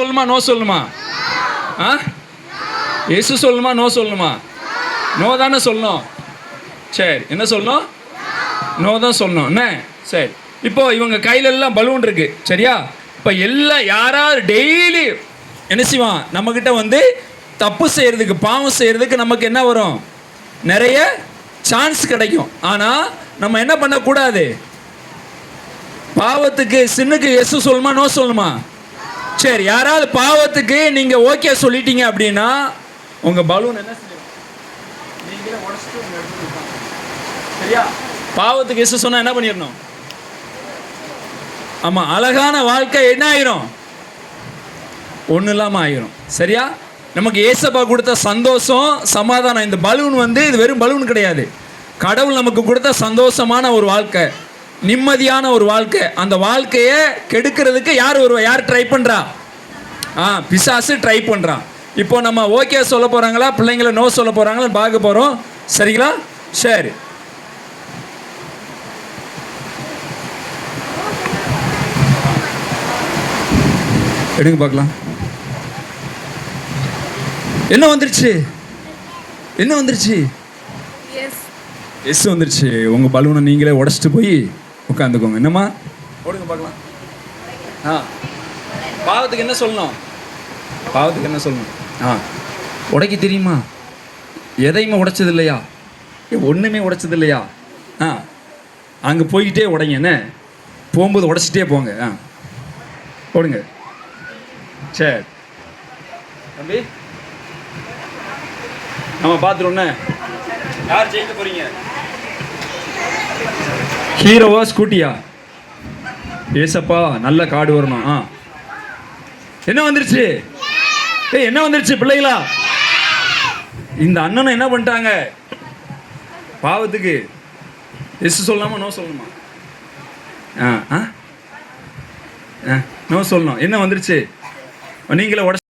சொல்லுமா நோ சொல்லுமா? ஆ? எசு சொல்லுமா நோ சொல்லுமா? நோ தானே சொல்லணும். சரி என்ன சொல்லணும்? நோ தான் சொல்லணும். என்ன? சரி. இப்போ இவங்க கையில எல்லாம் பலூன் இருக்கு. சரியா? இப்போ எல்லாம் யாராவது டெய்லி என்ன செய்வான்? நம்மக்கிட்ட வந்து தப்பு செய்யறதுக்கு பாவம் செய்யறதுக்கு நமக்கு என்ன வரும்? நிறைய சான்ஸ் கிடைக்கும். ஆனால் நம்ம என்ன பண்ணக்கூடாது? பாவத்துக்கு சின்னுக்கு எஸ் சொல்லுமா நோ சொல்லுமா? சரி யாராவது பாவத்துக்கு நீங்க ஓகே சொல்லிட்டீங்க அப்படின்னா உங்க பலூன் என்ன செய்யும் சரியா? பாவத்துக்கு எஸ் சொன்னா என்ன பண்ணிடணும்? ஆமா அழகான வாழ்க்கை என்ன ஆயிரும்? ஒன்றும் இல்லாமல் ஆயிரும். சரியா? நமக்கு ஏசப்பா கொடுத்த சந்தோஷம் சமாதானம். இந்த பலூன் வந்து இது வெறும் பலூன் கிடையாது. கடவுள் நமக்கு கொடுத்த சந்தோஷமான ஒரு வாழ்க்கை. நிம்மதியான ஒரு வாழ்க்கை. அந்த வாழ்க்கையை கெடுக்கிறதுக்கு யார் வருவா யார் ட்ரை பண்ணுறா ஆ பிசாசு ட்ரை பண்ணுறான் இப்போ நம்ம ஓகே சொல்ல போகிறாங்களா பிள்ளைங்கள நோ சொல்ல போகிறாங்களா பார்க்க போகிறோம் சரிங்களா? சரி. எடுங்க பார்க்கலாம். என்ன வந்துருச்சு? என்ன வந்துருச்சு? எஸ் எஸ் வந்துருச்சு. உங்கள் பலூனை நீங்களே உடச்சிட்டு போய் உட்காந்துக்கோங்க. என்னம்மா? ஓடுங்க பார்க்கலாம். ஆ. பாவத்துக்கு என்ன சொல்லணும்? பாவத்துக்கு என்ன சொல்லணும்? ஆ. உடைக்க தெரியுமா? எதையுமே உடைச்சது இல்லையா ஏ, உடைச்சது இல்லையா ஆ. அங்கே போய்கிட்டே உடைங்க என்ன? போகும்போது உடைச்சிட்டே போங்க ஆ. போடுங்க சரி. தம்பி. நம்ம பார்த்துருவோண்ணே யார் ஜெயிக்க போகிறீங்க ஹீரோவா ஸ்கூட்டியா ஏசப்பா நல்ல காடு வரணும். ஆ. என்ன வந்துருச்சு? ஏய் என்ன வந்துருச்சு பிள்ளைகளா? இந்த அண்ணனும் என்ன பண்ணிட்டாங்க? பாவத்துக்கு. எஸ் சொல்லலாமா நோ சொல்லணுமா? ஆ ஆ? நோ சொல்லணும். என்ன வந்துருச்சு? நீங்களே உடச்சு